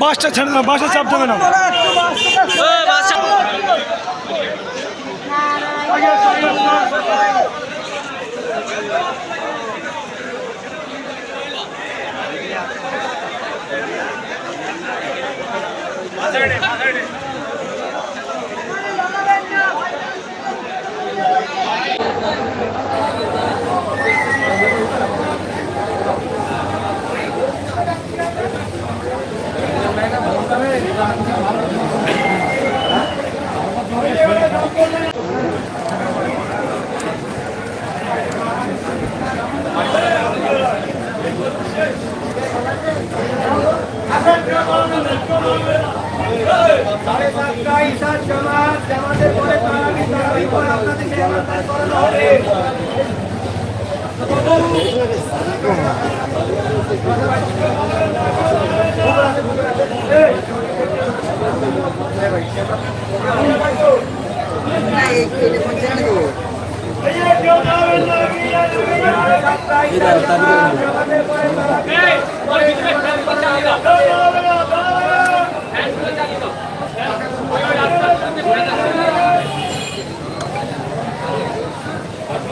বাসটা ছেড়ে দাও বাসটা চাপ দেবে না Saturday, Saturday. Hey!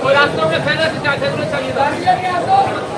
ওই রাস্তা আচ্ছা, চালিয়ে দাও।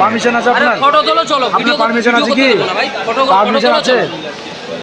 পারমিশন আছে আপনার? ফটো তোলো চলো আপনার পারমিশন আছে কি? পারমিশন আছে?